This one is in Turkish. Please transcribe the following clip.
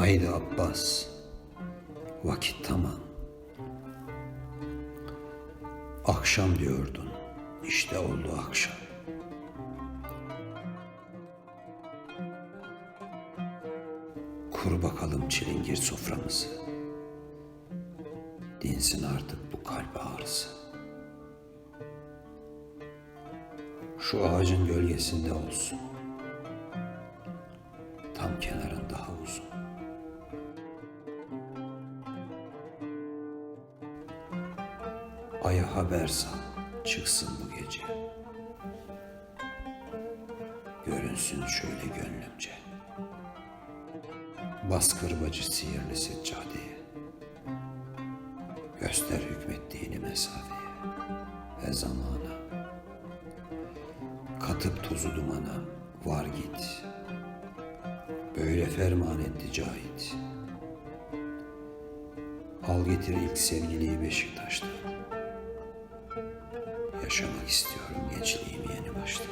Haydi Abbas, vakit tamam. Akşam diyordun, işte oldu akşam. Kur bakalım çilingir soframızı. Dinsin artık bu kalp ağrısı. Şu ağacın gölgesinde olsun. Tam kenarın daha Aya haber sal, çıksın bu gece. Görünsün şöyle gönlümce. Baskır bacı sihirli seccadeye. Göster hükmettiğini mesafeye ve zamana. Katıp tozu dumana var git. Böyle ferman etti Cahit. Al getir ilk sevgiliyi Beşiktaş'ta. Yaşamak istiyorum gençliğimi yeni başta.